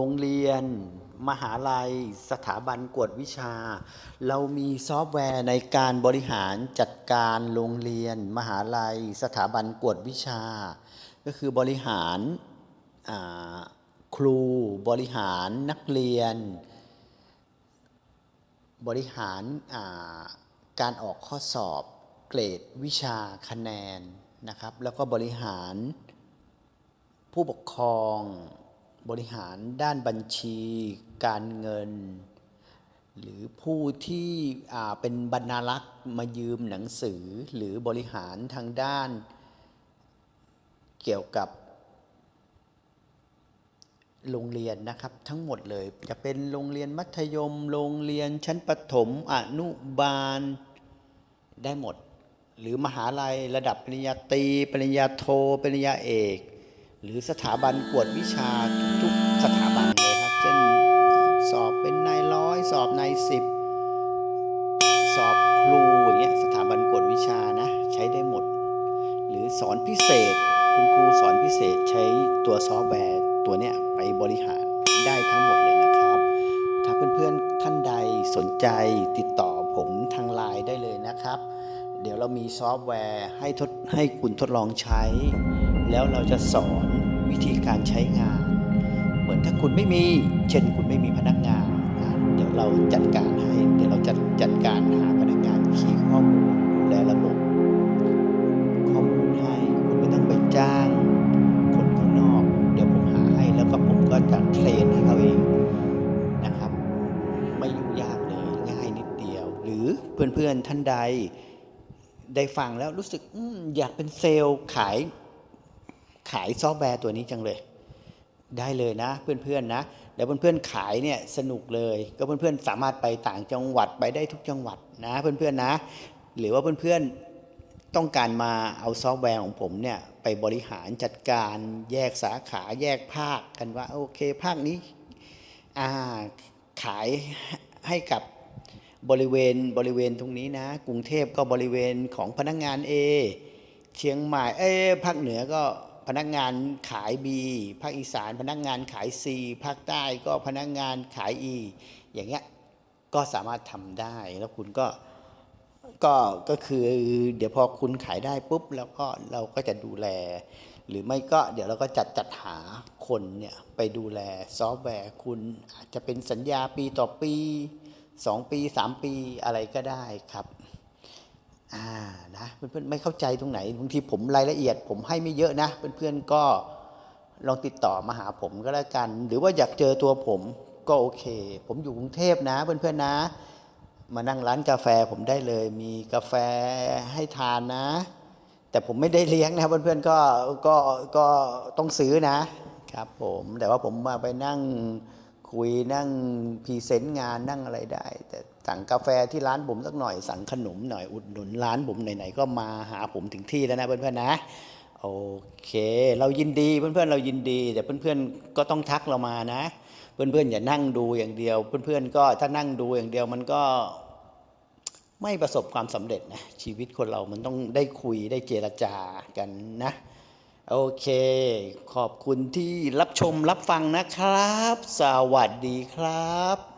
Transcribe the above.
โรงเรียน มหาลัย สถาบันกวดวิชา เรามีซอฟต์แวร์ในการบริหารจัดการโรงเรียน มหาลัย สถาบันกวดวิชา ก็คือบริหารครูบริหารนักเรียน บริหาราการออกข้อสอบเกรดวิชาคะแนนนะครับ แล้วก็บริหารผู้ปกครอง บริหารด้านบัญชี การเงิน หรือผู้ที่เป็นบรรณารักษ์มายืมหนังสือหรือบริหารทางด้าน เกี่ยวกับโรงเรียนนะครับทั้งหมดเลยจะเป็นโรงเรียนมัธยม โรงเรียนชั้นประถมอนุบาลได้หมด หรือมหาลัยระดับปริญญาตรีปริญญาโทปริญญาเอก หรือสถาบันกวดวิชาทุกๆสถาบันเลยครับ เช่นสอบเป็นนายร้อยสอบนายสิบสอบครูอย่างเงี้ยสถาบันกวดวิชานะใช้ได้หมด หรือสอนพิเศษ คุณครูสอนพิเศษใช้ตัวซอฟต์แวร์ตัวเนี้ยไปบริหารได้ทั้งหมดเลยนะครับ ถ้าเพื่อนๆท่านใดสนใจติดต่อผมทางไลน์ได้เลยนะครับ เดี๋ยวเรามีซอฟต์แวร์ให้ทดให้คุณทดลองใช้ แล้วเราจะสอนวิธีการใช้งาน เหมือนถ้าคุณไม่มี เช่นคุณไม่มีพนักงานนะเดี๋ยวเราจัดการให้ เดี๋ยวเราจะจัดการหาพนักงานคีย์ข้อมูลดูแลระบบข้อมูลให้คุณไม่ต้องไปจ้างคนข้างนอก เดี๋ยวผมหาให้แล้วก็ผมก็จะเทรนให้เขาเองนะครับ ไม่ยุ่งยากเลยง่ายนิดเดียว หรือเพื่อนๆท่านใดได้ฟังแล้วรู้สึกออยากเป็นเซลล์ขาย ขายซอฟต์แวร์ตัวนี้จังเลย ได้เลยนะเพื่อนๆนะเดี๋ยวเพื่อนๆขายเนี่ยสนุกเลย ก็เพื่อนๆสามารถไปต่างจังหวัดไปได้ทุกจังหวัดนะเพื่อนๆนะ หรือว่าเพื่อนๆต้องการมาเอาซอฟต์แวร์ของผมเนี่ยไปบริหารจัดการแยกสาขาแยกภาคกันว่าโอเคภาคนี้ขายให้กับบริเวณบริเวณตรงนี้นะ กรุงเทพก็บริเวณของพนักงาน A เชียงใหม่เอ้ภาคเหนือก็ พนักงานขาย B ภาคอีสาน พนักงานขาย C ภาคใต้ก็พนักงานขาย E อย่างเงี้ยก็สามารถทำได้แล้วคุณก็ก็ก็คือเดี๋ยวพอคุณขายได้ปุ๊บแล้วก็เราก็จะดูแล หรือไม่ก็เดี๋ยวเราก็จัดจัดหาคนเนี่ยไปดูแลซอฟต์แวร์คุณอาจจะเป็นสัญญาปีต่อปีสองปีสามปีอะไรก็ได้ครับ อ่านะเพื่อนๆไม่เข้าใจตรงไหนบางทีผมรายละเอียด ผมให้ไม่เยอะนะเพื่อนๆก็ลองติดต่อมาหาผมก็แล้วกัน หรือว่าอยากเจอตัวผมก็โอเค ผมอยู่กรุงเทพนะเพื่อนๆนะ มานั่งร้านกาแฟผมได้เลย มีกาแฟให้ทานนะ แต่ผมไม่ได้เลี้ยงนะเพื่อนๆก็ก็ก็ต้องซื้อนะครับผมแต่ว่าผมมาไปนั่งคุยนั่งพรีเซนต์งานนั่งอะไรได้แต่ สั่งกาแฟที่ร้านผมสักหน่อย สั่งขนมหน่อยอุดหนุนร้านผมไหนๆก็มาหาผมถึงที่แล้วนะเพื่อนๆนะโอเค เรายินดีเพื่อนๆเรายินดี แต่เพื่อนๆก็ต้องทักเรามานะ เพื่อนๆอย่านั่งดูอย่างเดียว เพื่อนๆก็ถ้านั่งดูอย่างเดียวมันก็ไม่ประสบความสำเร็จนะชีวิตคนเรามันต้องได้คุยได้เจรจากันนะโอเค ขอบคุณที่รับชมรับฟังนะครับ สวัสดีครับ